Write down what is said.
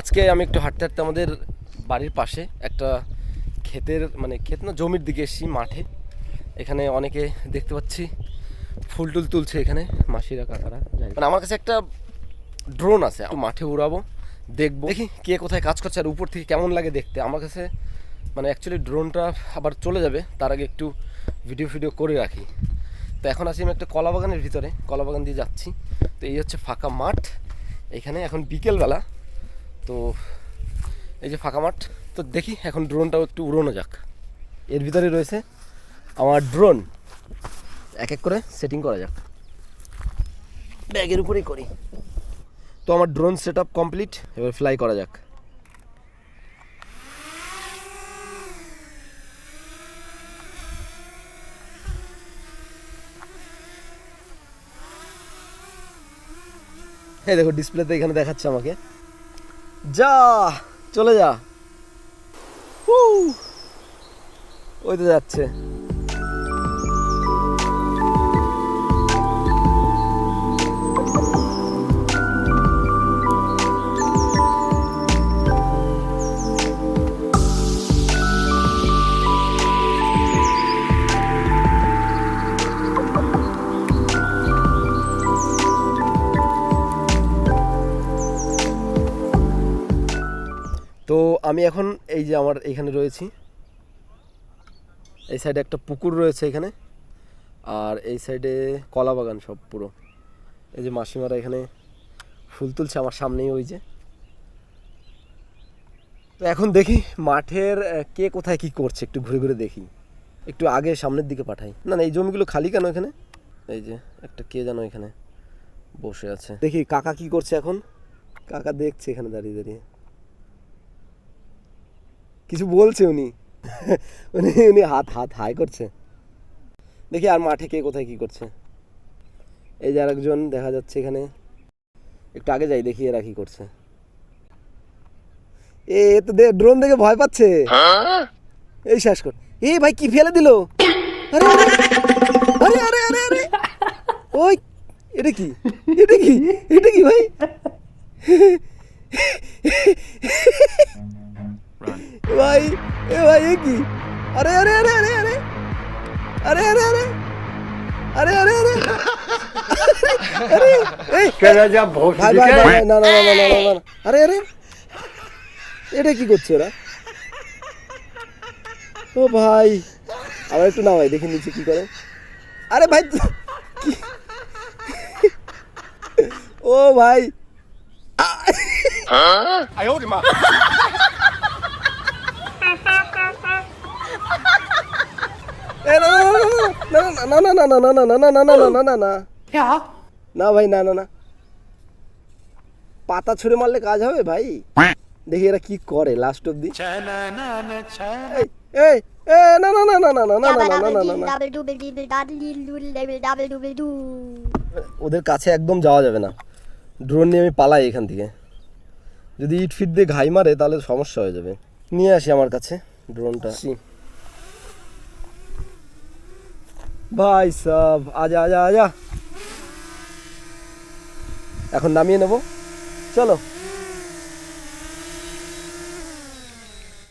আজকে আমি একটু হাঁটতে হাঁটতে আমাদের বাড়ির পাশে একটা ক্ষেতের মানে ক্ষেত না, জমির দিকে এসেছি, মাঠে। এখানে অনেকে দেখতে পাচ্ছি, ফুল টুল তুলছে এখানে, মাসিরা, কাকারা মানে আমার কাছে একটা ড্রোন আছে মাঠে উড়াবো, দেখব। দেখি কে কোথায় কাজ করছে আর উপর থেকে কেমন লাগে দেখতে। আমার কাছে মানে অ্যাকচুয়ালি ড্রোনটা আবার চলে যাবে, তার আগে একটু ভিডিও ফিডিও করে রাখি। তো এখন আছি আমি একটা কলা বাগানের ভিতরে কলা বাগান দিয়ে যাচ্ছি। তো এই হচ্ছে ফাঁকা মাঠ। এখানে এখন বিকেলবেলা তো এই যে ফাঁকা মাঠ, তো দেখি এখন ড্রোনটাও একটু উড়োনো যাক। এর ভিতরে রয়েছে আমার ড্রোন এক এক করে সেটিং করা যাক। ব্যাগের উপরেই করি। তো আমার ড্রোন সেট আপ কমপ্লিট এবার ফ্লাই করা যাক। হ্যাঁ দেখো ডিসপ্লেতে এখানে দেখাচ্ছে আমাকে। যা চলে যা! ওই তো যাচ্ছে আমি এখন এই যে আমার এখানে রয়েছি। এই সাইডে একটা পুকুর রয়েছে এখানে। আর এই সাইডে কলা বাগান সব পুরো। এই যে মাসিমারা এখানে ফুল তুলছে আমার সামনেই ওই যে। তো এখন দেখি মাঠের কে কোথায় কি করছে, একটু ঘুরে ঘুরে দেখি। একটু আগে সামনের দিকে পাঠাই। না না, এই জমিগুলো খালি কেন এখানে? এই যে একটা কে যেন এখানে বসে আছে। দেখি কাকা কি করছে এখন। কাকা দেখছে এখানে দাঁড়িয়ে দাঁড়িয়ে। কিছু বলছে উনি। উনি উনি হাত হাত হাই করছে। দেখি আর মাঠে কে কোথায় কি করছে। এই যে আরেকজন দেখা যাচ্ছে এখানে। একটু আগে যাই, দেখি এরা কি করছে। এ তো ড্রোন দেখে ভয় পাচ্ছে। এই শেষ কর। এই ভাই, কি ফেলে দিল? আরে আরে আরে আরে আরে। ওই, এটা কি? এটা কি? এটা কি ভাই? ভাই এ ভাই এ কি? আরে আরে আরে আরে আরে। আরে আরে আরে। আরে আরে আরে। এই যা ভোট না না না না না না, না। আরে আরে। এটা কি করছে ওরা? ও ভাই। আবার একটু নামাই দেখে নিচে কি করে। আরে ভাই ও ভাই। না, না, না, না, না, না, না, না, না, না, না, না, না, না, না। না ভাই না না না পাতা ছুঁড়ে মারলে কাজ হবে ভাই দেখি এরা কি করে লাস্ট অব্দি এই এই এ, না না না না না না না না না না না না Double double double double double double double double do. ওদের কাছে একদম যাওয়া যাবে না ড্রোন নিয়ে আমি পালাই এখান থেকে যদি ইট ফিট দিয়ে ঘাই মারে তাহলে সমস্যা হয়ে যাবে নিয়ে আসি আমার কাছে ড্রোনটা। ভাই সব আজা আজা আজা। এখন নামিয়ে নেব। চলো।